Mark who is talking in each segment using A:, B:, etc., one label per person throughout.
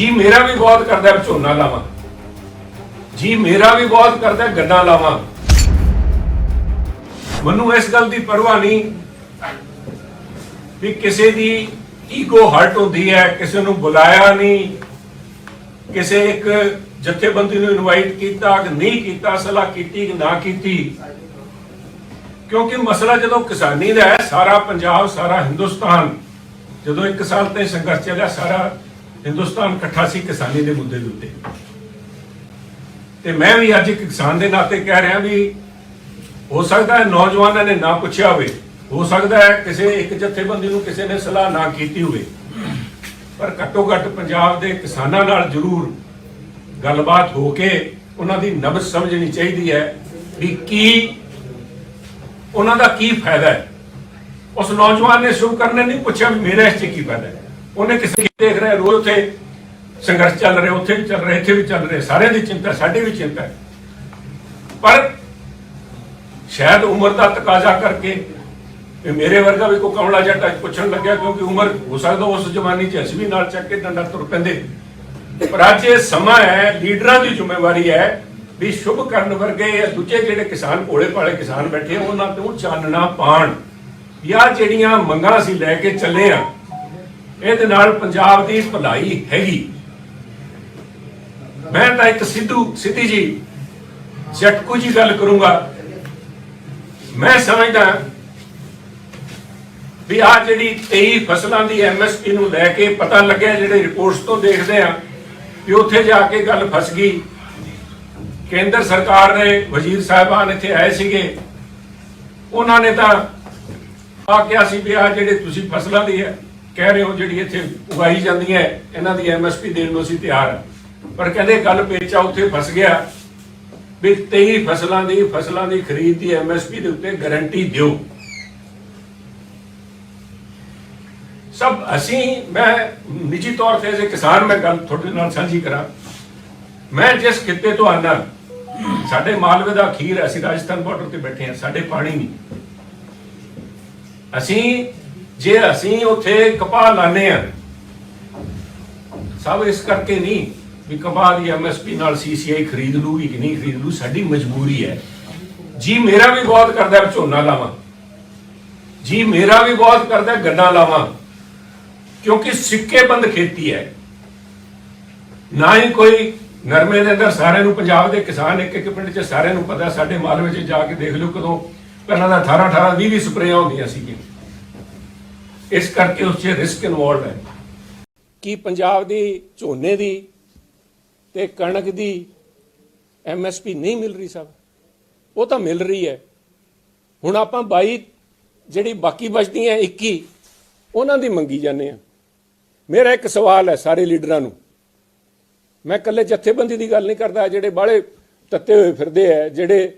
A: ਜੀ ਮੇਰਾ ਵੀ ਬਹੁਤ ਕਰਦਾ ਝੋਨਾ ਲਾਵਾਂ। ਜੀ ਮੇਰਾ ਵੀ ਬਹੁਤ ਕਰਦਾ ਗੰਨਾ ਲਾਵਾਂ। ਮੈਨੂੰ ਇਸ ਗੱਲ ਦੀ ਪਰਵਾਹ ਨਹੀਂ ਵੀ ਕਿਸੇ ਦੀ ਈਗੋ ਹਰਟ ਹੁੰਦੀ ਹੈ, ਕਿਸੇ ਨੂੰ ਬੁਲਾਇਆ ਨਹੀਂ, ਕਿਸੇ ਇੱਕ ਜਥੇਬੰਦੀ ਨੂੰ ਇਨਵਾਈਟ ਕੀਤਾ ਕਿ ਨਹੀਂ ਕੀਤਾ, ਸਲਾਹ ਕੀਤੀ ਕਿ ਨਾ ਕੀਤੀ। ਕਿਉਂਕਿ ਮਸਲਾ ਜਦੋਂ ਕਿਸਾਨੀ ਦਾ ਹੈ, ਸਾਰਾ ਪੰਜਾਬ, ਸਾਰਾ ਹਿੰਦੁਸਤਾਨ, ਜਦੋਂ ਇੱਕ ਸਾਲ ਤੇ ਸੰਘਰਸ਼ ਚੱਲਿਆ ਸਾਰਾ ਹਿੰਦੁਸਤਾਨ ਇਕੱਠਾ ਸੀ ਕਿਸਾਨੀ ਦੇ ਮੁੱਦੇ ਦੇ ਉੱਤੇ। ਤੇ ਮੈਂ ਵੀ ਅੱਜ ਇੱਕ ਕਿਸਾਨ ਦੇ ਨਾਤੇ ਕਹਿ ਰਿਹਾ ਵੀ ਹੋ ਸਕਦਾ ਹੈ ਨੌਜਵਾਨਾਂ ਨੇ ਨਾ ਪੁੱਛਿਆ ਹੋਵੇ। ਹੋ ਸਕਦਾ ਹੈ ਕਿਸੇ ਇੱਕ ਜਥੇਬੰਦੀ ਨੂੰ ਕਿਸੇ ਨੇ ਸਲਾਹ ਨਾ ਕੀਤੀ ਹੋਵੇ। ਪਰ ਘੱਟੋ ਘੱਟ ਪੰਜਾਬ ਦੇ ਕਿਸਾਨਾਂ ਨਾਲ ਜ਼ਰੂਰ ਗੱਲਬਾਤ ਹੋ ਕੇ ਉਹਨਾਂ ਦੀ ਨਬਜ਼ ਸਮਝਣੀ ਚਾਹੀਦੀ ਹੈ ਵੀ ਕੀ ਉਹਨਾਂ ਦਾ ਕੀ ਫਾਇਦਾ ਹੈ। ਉਸ ਨੌਜਵਾਨ ਨੇ ਸ਼ੁਭ ਕਰਨੇ ਨਹੀਂ ਪੁੱਛਿਆ ਵੀ ਮੇਰਾ ਇਸ 'ਚ ਕੀ ਫਾਇਦਾ ਹੈ। ਉਹਨੇ ਕਿਸੇ ਕੀ ਦੇਖ ਰਿਹਾ? ਰੋਜ਼ ਉੱਥੇ ਸੰਘਰਸ਼ ਚੱਲ ਰਿਹਾ ਉੱਥੇ ਵੀ ਚੱਲ ਰਿਹਾ ਇੱਥੇ ਵੀ ਚੱਲ ਰਿਹਾ। ਸਾਰਿਆਂ ਦੀ ਚਿੰਤਾ ਸਾਡੀ ਵੀ ਚਿੰਤਾ ਹੈ। ਪਰ ਸ਼ਾਇਦ ਉਮਰ ਦਾ ਤਕਾਜ਼ਾ ਕਰਕੇ ਵੀ ਮੇਰੇ ਵਰਗਾ ਵੀ ਕੋਈ ਕਮਲਾ ਜੱਟ ਅੱਜ ਪੁੱਛਣ ਲੱਗਿਆ ਕਿਉਂਕਿ ਉਮਰ ਹੋ ਸਕਦਾ ਉਸ ਜ਼ਮਾਨੇ 'ਚ ਅਸੀਂ ਵੀ ਨਾਲ ਚੱਕ ਕੇ ਡੰਡਾ ਤੁਰ ਪੈਂਦੇ। ਪਰ ਅੱਜ ਇਹ ਸਮਾਂ ਹੈ ਲੀਡਰਾਂ ਦੀ ਜ਼ਿੰਮੇਵਾਰੀ ਹੈ ਵੀ ਸ਼ੁਭ ਕਰਨ ਵਰਗੇ ਜਾਂ ਦੂਜੇ ਜਿਹੜੇ ਕਿਸਾਨ ਭੋਲੇ ਭਾਲੇ ਕਿਸਾਨ ਬੈਠੇ ਆ, ਉਹਨਾਂ ਤੋਂ ਚਾਨਣਾ ਪਾਣ ਜਾਂ ਜਿਹੜੀਆਂ ਮੰਗਾਂ ਅਸੀਂ ਲੈ ਕੇ ਚੱਲੇ ਆ ਇਹਦੇ ਨਾਲ ਪੰਜਾਬ ਦੀ ਭਲਾਈ ਹੈਗੀ। ਮੈਂ ਤਾਂ ਇੱਕ ਸਿੱਧੂ, ਸਿੱਧੀ ਜੀ ਝਟਕੂ ਜੀ ਗੱਲ ਕਰੂੰਗਾ। ਮੈਂ ਸਮਝਦਾ ਵੀ ਆ ਜਿਹੜੀ 23 ਫਸਲਾਂ ਦੀ ਐਮਐਸਪੀ ਨੂੰ ਲੈ ਕੇ ਪਤਾ ਲੱਗਿਆ, ਜਿਹੜੇ ਰਿਪੋਰਟਸ ਤੋਂ ਦੇਖਦੇ ਆ ਵੀ ਉੱਥੇ ਜਾ ਕੇ ਗੱਲ ਫਸ ਗਈ। ਕੇਂਦਰ ਸਰਕਾਰ ਨੇ, ਵਜ਼ੀਰ ਸਾਹਿਬਾਨ ਇੱਥੇ ਆਏ ਸੀਗੇ। ਉਹਨਾਂ ਨੇ ਤਾਂ ਆ ਕਿਹਾ ਸੀ ਵੀ ਆ ਜਿਹੜੇ ਤੁਸੀਂ ਫਸਲਾਂ ਦੀ ਹੈ ਕਹਿ ਰਹੇ ਹੋ ਜਿਹੜੀ ਇੱਥੇ ਉਗਾਈ ਜਾਂਦੀ ਹੈ, ਇਹਨਾਂ ਦੀ ਐਮਐਸਪੀ ਦੇਣ ਨੂੰ ਅਸੀਂ ਤਿਆਰ ਹਾਂ। ਪਰ ਕਹਿੰਦੇ ਗੱਲ ਪੇਚਾ ਉੱਥੇ ਫਸ ਗਿਆ ਵੀ 23 ਫਸਲਾਂ ਦੀ ਫਸਲਾਂ ਦੀ ਖਰੀਦ ਦੀ ਐਮਐਸਪੀ ਦੇ ਉੱਤੇ ਗਾਰੰਟੀ ਦਿਓ। ਸਭ ਅਸੀਂ, ਮੈਂ ਨਿੱਜੀ ਤੌਰ ਤੇ ਐਜ਼ ਕਿਸਾਨ, ਮੈਂ ਗੱਲ ਤੁਹਾਡੇ ਨਾਲ ਸਾਂਝੀ ਕਰਾਂ। ਮੈਂ ਜਿਸ ਖਿੱਤੇ ਤੋਂ ਆਨਾ, ਸਾਡੇ ਮਾਲਵੇ ਦਾ ਅਖੀਰ, ਅਸੀਂ ਰਾਜਸਥਾਨ ਬਾਰਡਰ ਤੇ ਬੈਠੇ ਹਾਂ, ਸਾਡੇ ਪਾਣੀ ਨਹੀਂ। ਅਸੀਂ ਜੇ ਅਸੀਂ ਉੱਥੇ ਕਪਾਹ ਲਾਣੇ ਆ ਸਭ ਇਸ ਕਰਕੇ ਨਹੀਂ ਵੀ ਕਪਾਹ ਦੀ ਐਮਐਸਪੀ ਨਾਲ ਸੀਸੀਆਈ ਖਰੀਦ ਲੂਗੀ ਕਿ ਨਹੀਂ ਖਰੀਦ ਲੂ, ਸਾਡੀ ਮਜਬੂਰੀ ਹੈ। ਜੀ ਮੇਰਾ ਵੀ ਬਹੁਤ ਕਰਦਾ ਝੋਨਾ ਲਾਵਾਂ। ਜੀ ਮੇਰਾ ਵੀ ਬਹੁਤ ਕਰਦਾ ਹੈ ਗੰਨਾ ਲਾਵਾਂ। ਕਿਉਂਕਿ ਸਿੱਕੇਬੰਦ ਖੇਤੀ ਹੈ। ਨਾ ਹੀ ਕੋਈ ਨਰਮੇ ਦੇ ਅੰਦਰ ਸਾਰਿਆਂ ਨੂੰ, ਪੰਜਾਬ ਦੇ ਕਿਸਾਨ ਇੱਕ ਇੱਕ ਪਿੰਡ 'ਚ ਸਾਰਿਆਂ ਨੂੰ ਪਤਾ, ਸਾਡੇ ਮਾਲਵੇ 'ਚ ਜਾ ਕੇ ਦੇਖ ਲਿਓ ਕਦੋਂ ਪਹਿਲਾਂ ਤਾਂ 18 18 20 20 ਸਪਰੇਆਂ ਹੁੰਦੀਆਂ ਸੀਗੀਆਂ। ਇਸ ਕਰਕੇ ਉਸ 'ਚ ਰਿਸਕ ਇਨਵੋਲਡ ਹੈ। ਕੀ ਪੰਜਾਬ ਦੀ ਝੋਨੇ ਦੀ ਤੇ ਕਣਕ ਦੀ ਐਮਐਸਪੀ ਨਹੀਂ ਮਿਲ ਰਹੀ ਸਭ ਉਹ ਤਾਂ ਮਿਲ ਰਹੀ ਹੈ। ਹੁਣ ਆਪਾਂ 22 ਜਿਹੜੀ ਬਾਕੀ ਬਚਦੀਆਂ 21 ਉਹਨਾਂ ਦੀ ਮੰਗੀ ਜਾਂਦੇ ਆ ਮੇਰਾ ਇੱਕ ਸਵਾਲ ਹੈ ਸਾਰੇ ਲੀਡਰਾਂ ਨੂੰ। ਮੈਂ ਇਕੱਲੇ ਜਥੇਬੰਦੀ ਦੀ ਗੱਲ ਨਹੀਂ ਕਰਦਾ, ਜਿਹੜੇ ਬਾਹਲੇ ਤੱਤੇ ਹੋਏ ਫਿਰਦੇ ਆ ਜਿਹੜੇ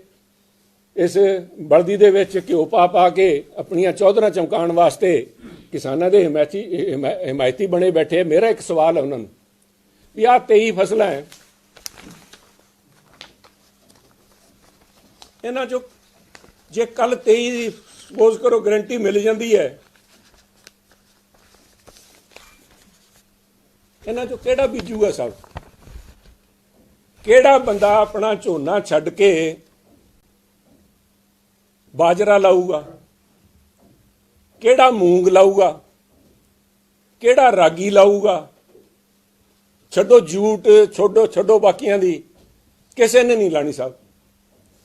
A: ਇਸ ਬਲਦੀ ਦੇ ਵਿੱਚ ਘਿਓ ਪਾ ਪਾ ਕੇ ਆਪਣੀਆਂ ਚੌਧਰਾਂ ਚਮਕਾਉਣ ਵਾਸਤੇ ਕਿਸਾਨਾਂ ਦੇ ਹਮਾਇਤੀ, ਹਿਮਾ- ਹਮਾਇਤੀ ਬਣੇ ਬੈਠੇ ਆ। ਮੇਰਾ ਇੱਕ ਸਵਾਲ ਹੈ ਉਹਨਾਂ ਨੂੰ ਵੀ ਆਹ 23 ਫਸਲਾਂ ਹੈ ਇਹਨਾਂ ਚੋਂ ਜੇ ਕੱਲ 23 ਦੀ ਸਪੋਜ਼ ਕਰੋ, ਗਰੰਟੀ ਮਿਲ ਜਾਂਦੀ ਹੈ ਇਹਨਾਂ ਚੋਂ ਕਿਹੜਾ ਬੀਜੂਗਾ ਸਭ? ਕਿਹੜਾ ਬੰਦਾ ਆਪਣਾ ਝੋਨਾ ਛੱਡ ਕੇ ਬਾਜਰਾ ਲਾਊਗਾ? ਕਿਹੜਾ ਮੂੰਗ ਲਾਊਗਾ? ਕਿਹੜਾ ਰਾਗੀ ਲਾਊਗਾ? ਛੱਡੋ ਜੂਟ, ਛੱਡੋ ਛੱਡੋ ਬਾਕੀਆਂ ਦੀ। ਕਿਸੇ ਨੇ ਨਹੀਂ ਲਾਣੀ ਸਾਹਿਬ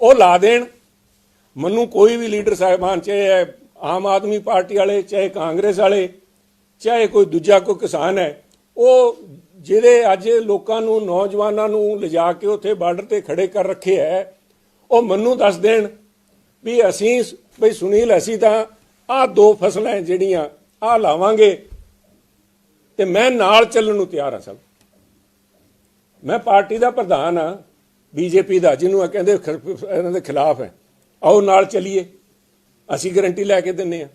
A: ਉਹ ਲਾ ਦੇਣ। ਮੈਨੂੰ ਕੋਈ ਵੀ ਲੀਡਰ ਸਾਹਿਬਾਨ, ਚਾਹੇ ਆਮ ਆਦਮੀ ਪਾਰਟੀ ਵਾਲੇ, ਚਾਹੇ ਕਾਂਗਰਸ ਵਾਲੇ, ਚਾਹੇ ਕੋਈ ਦੂਜਾ ਕੋਈ ਕਿਸਾਨ ਹੈ, ਉਹ ਜਿਹੜੇ ਅੱਜ ਲੋਕਾਂ ਨੂੰ, ਨੌਜਵਾਨਾਂ ਨੂੰ ਲਿਜਾ ਕੇ ਉੱਥੇ ਬਾਰਡਰ ਤੇ ਖੜੇ ਕਰ ਰੱਖੇ ਹੈ, ਉਹ ਮੈਨੂੰ ਦੱਸ ਦੇਣ ਵੀ ਅਸੀਂ ਬਈ ਸੁਨੀਲ, ਅਸੀਂ ਤਾਂ ਆਹ ਦੋ ਫਸਲਾਂ ਜਿਹੜੀਆਂ ਆਹ ਲਾਵਾਂਗੇ ਤੇ ਮੈਂ ਨਾਲ ਚੱਲਣ ਨੂੰ ਤਿਆਰ ਹਾਂ ਸਭ। ਮੈਂ ਪਾਰਟੀ ਦਾ ਪ੍ਰਧਾਨ ਆ ਬੀਜੇਪੀ ਦਾ, ਜਿਹਨੂੰ ਇਹ ਕਹਿੰਦੇ ਇਹਨਾਂ ਦੇ ਖਿਲਾਫ ਹੈ। ਆਓ ਨਾਲ ਚੱਲੀਏ। ਅਸੀਂ ਗਾਰੰਟੀ ਲੈ ਕੇ ਦਿੰਨੇ ਆ